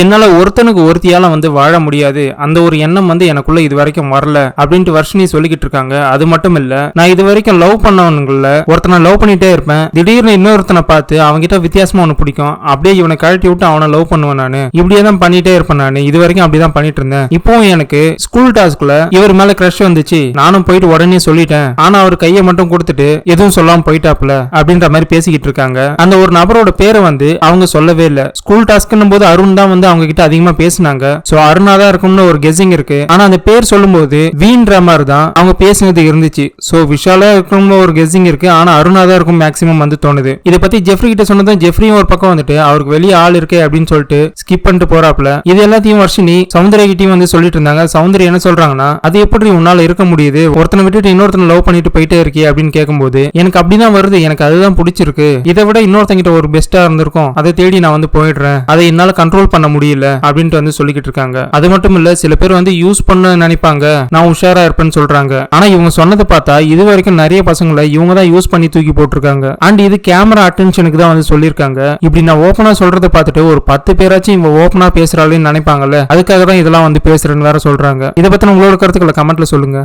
என்னால் ஒருத்தனுக்கு ஒருத்தியால் வந்து வாழ முடியாது. அந்த ஒரு எண்ணம் வந்து எனக்குள்ள இது வரைக்கும் வரல அப்படின்ட்டு வர்ஷினி சொல்லிக்கிட்டு இருக்காங்க. அது மட்டும் இல்ல நான் இது வரைக்கும் லவ் பண்ணவனுங்கள ஒருத்தனை லவ் பண்ணிட்டே இருப்பேன். திடீர்னு இன்னொருத்தனை பார்த்து அவன்கிட்ட வித்தியாசமா ஒன்று பிடிக்கும். அப்படியே இவனை கழட்டி விட்டு அவனை லவ் பண்ணுவேன் நான். இப்படியே தான் பண்ணிட்டே இருப்பேன் நான். இது வரைக்கும் அப்படிதான் பண்ணிட்டு இருந்தேன். இப்போவும் எனக்கு ஸ்கூல் டாஸ்க்ல இவர் மேல கிரஷ் வந்துச்சு. நானும் போயிட்டு உடனே சொல்லிட்டேன். ஆனா அவர் கையை மட்டும் கொடுத்துட்டு எதுவும் சொல்லாம போயிட்டாப்ல அப்படின்ற மாதிரி பேசிக்கிட்டு இருக்காங்க. அந்த ஒரு நபரோட பேரை வந்து அவங்க சொல்லவே இல்லை. ஸ்கூல் டாஸ்க்னும் போது அருண் தான் வந்து அவங்க கிட்ட அதிகமா பேசினாங்க. சோ அருணா தான் இருக்கும்னு ஒரு கெஸிங் இருக்கு. ஆனா அந்த பேர் சொல்லும்போது வீன்ற மாதிரி தான் அவங்க பேசினது இருந்துச்சு. சோ விஷாலா இருக்கும்னு ஒரு கெஸிங் இருக்கு. ஆனா அருணா தான் இருக்கும் மேக்ஸிமம் வந்து தோணுது. இதை பத்தி ஜெஃப்ரி கிட்ட சொன்னதும் ஜெஃப்ரியும் ஒரு பக்கம் வந்துட்டு அவருக்கு வெளியே ஆள் இருக்கே அப்படின்னு சொல்லிட்டு ஸ்கிப் பண்ணிட்டு போறாப்ல இது எல்லாத்தையும் வர்ஷினி சௌந்தர்யா கிட்டயும் வந்து சொல்லிட்டு இருந்தாங்க. சௌந்தர்யா என்ன சொல்றாங்கன்னா அது எப்படி உன்னால இருக்க முடியுது? ஒருத்தனை விட்டுட்டு இன்னொருத்தனை லவ் பண்ணிட்டு போயிட்டே இருக்கே அப்படின்னு கேட்கும்போது எனக்கு அப்படிதான் வருது. எனக்கு அதுதான் பிடிச்சிருக்கு. இதை விட இன்னொருத்தங்கிட்ட ஒரு பெஸ்டா இருந்திருக்கும். அதை தேடி நான் வந்து போயிடுறேன். அதை என்னால கண்ட்ரோல் பண்ண முடியல அப்படின்ட்டு வந்து சொல்லிக்கிட்டு இருக்காங்க. அது மட்டும் இல்ல சில பேர் வந்து யூஸ் பண்ண நினைப்பாங்க. நான் உஷாரா இருப்பேன்னு சொல்றாங்க. ஆனா இவங்க சொன்னதை பார்த்தா இது வரைக்கும் நிறைய பசங்களை இவங்க தான் யூஸ் பண்ணி தூக்கி போட்டிருக்காங்க. அண்ட் இது கேமரா அட்டென்ஷனுக்கு தான் வந்து சொல்லியிருக்காங்க. இப்படி நான் ஓப்பனா சொல்றதை பார்த்துட்டு ஒரு பத்து பேராச்சும் இவங்க ஓப்பனா பேசுறாளேன்னு நினைப்பாங்கல்ல அதுக்காக தான் இதெல்லாம் வந்து பேசுறேன்னு வேற சொல்றாங்க. இதை பத்தின உங்களோட கருத்துக்களை கமெண்ட்ல சொல்லுங்க.